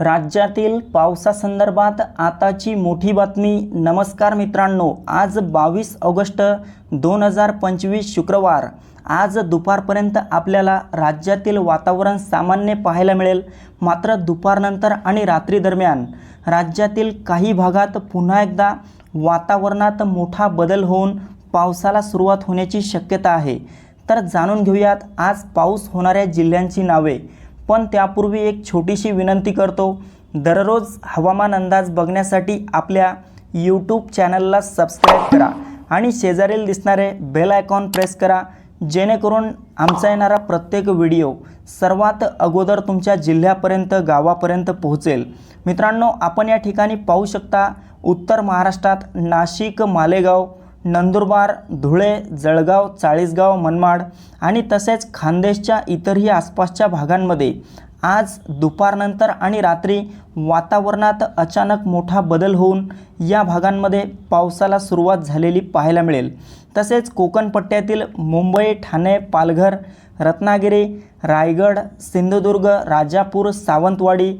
राज्यातील पावसासंदर्भात आताची मोठी बातमी. नमस्कार मित्रांनो आज बावीस ऑगस्ट दोन हजार पंचवीस शुक्रवार. आज दुपारपर्यंत आपल्याला राज्यातील वातावरण सामान्य पाहायला मिळेल. मात्र दुपारनंतर आणि रात्री दरम्यान राज्यातील काही भागात पुन्हा एकदा वातावरणात मोठा बदल होऊन पावसाला सुरुवात होण्याची शक्यता आहे. तर जाणून घेऊयात आज पाऊस होणाऱ्या जिल्ह्यांची नावे. पण त्यापूर्वी एक छोटीशी विनंती करतो. दररोज हवामान अंदाज बघण्यासाठी आपल्या यूट्यूब चॅनलला सबस्क्राईब करा आणि शेजारील दिसणारे बेल आयकॉन प्रेस करा जेणेकरून आमचा येणारा प्रत्येक व्हिडिओ सर्वात अगोदर तुमच्या जिल्ह्यापर्यंत गावापर्यंत पोहोचेल. मित्रांनो आपण या ठिकाणी पाहू शकता उत्तर महाराष्ट्रात नाशिक मालेगाव नंदुरबार धुळे जळगाव चाळीसगाव मनमाड आणि तसेच खानदेशच्या इतरही आसपासच्या भागांमध्ये आज दुपारनंतर आणि रात्री वातावरणात अचानक मोठा बदल होऊन या भागांमध्ये पावसाला सुरुवात झालेली पाहायला मिळेल. तसेच कोकणपट्ट्यातील मुंबई ठाणे पालघर रत्नागिरी रायगड सिंधुदुर्ग राजापूर सावंतवाडी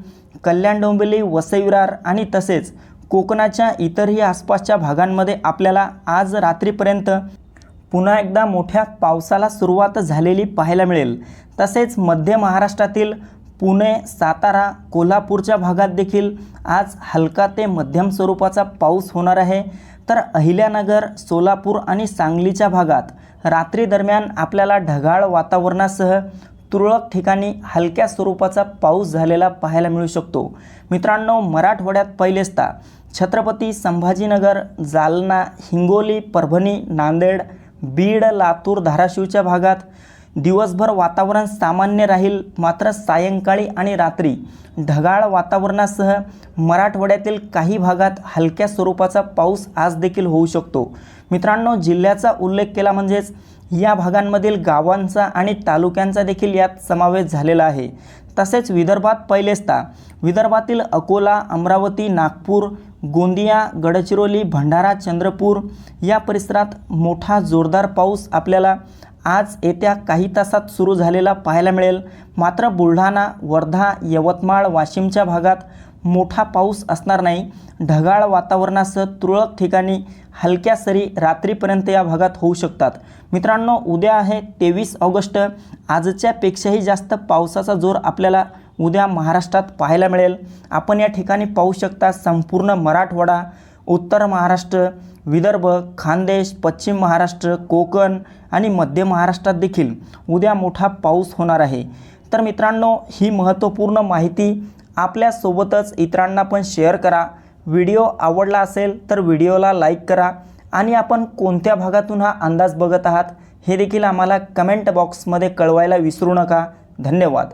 कल्याण डोंबिवली वसईविरार आणि तसेच कोकणाच्या इतरही आसपासच्या भागांमध्ये आपल्याला आज रात्रीपर्यंत पुन्हा एकदा मोठ्या पावसाला सुरुवात झालेली पाहायला मिळेल. तसेच मध्य महाराष्ट्रातील पुणे सातारा कोल्हापूरच्या भागात देखील आज हलका ते मध्यम स्वरूपाचा पाऊस होणार आहे. तर अहिल्यानगर सोलापूर आणि सांगलीच्या भागात रात्री दरम्यान आपल्याला ढगाळ वातावरणासह तुरळक ठिकाणी हलक्या स्वरूपाचा पाऊस झालेला पाहायला मिळू शकतो. मित्रांनो मराठवाड्यात पहिलेचदा छत्रपती संभाजीनगर जालना हिंगोली परभणी नांदेड बीड लातूर धाराशिवच्या भागात दिवसभर वातावरण सामान्य राहील मात्र सायंकाळी आणि रात्री ढगाळ वातावरणासह मराठवाड्यातील काही भागात हलक्या स्वरूपाचा पाऊस आज देखील होऊ शकतो. मित्रांनो जिल्ह्याचा उल्लेख केला म्हणजेच या भागांमधील गावांचा आणि तालुक्यांचा देखील यात समावेश झालेला आहे. तसेच विदर्भात पहिलेचदा विदर्भातील अकोला अमरावती नागपूर गोंदिया गडचिरोली भंडारा चंद्रपूर या परिसरात मोठा जोरदार पाऊस आपल्याला आज येत्या काही तासात सुरू झालेला पाहायला मिळेल. मात्र बुलढाणा वर्धा यवतमाळ वाशिमच्या भागात मोठा पाऊस असणार नाही. ढगाळ वातावरणासह तुरळक ठिकाणी हलक्या सरी रात्रीपर्यंत या भागात होऊ शकतात. मित्रांनो उद्या आहे तेवीस ऑगस्ट. आजच्यापेक्षाही जास्त पावसाचा जोर आपल्याला उद्या महाराष्ट्रात पाहायला मिळेल. आपण या ठिकाणी पाहू शकता संपूर्ण मराठवाडा उत्तर महाराष्ट्र विदर्भ खानदेश पश्चिम महाराष्ट्र कोकण आणि मध्य महाराष्ट्रात देखील उद्या मोठा पाऊस होणार आहे. तर मित्रांनो ही महत्त्वपूर्ण माहिती आपल्यासोबतच इतरांना पण शेअर करा. व्हिडिओ आवडला असेल तर व्हिडिओला लाईक करा आणि आपण कोणत्या भागातून हा अंदाज बघत आहात हे देखील आम्हाला कमेंट बॉक्समध्ये कळवायला विसरू नका. धन्यवाद.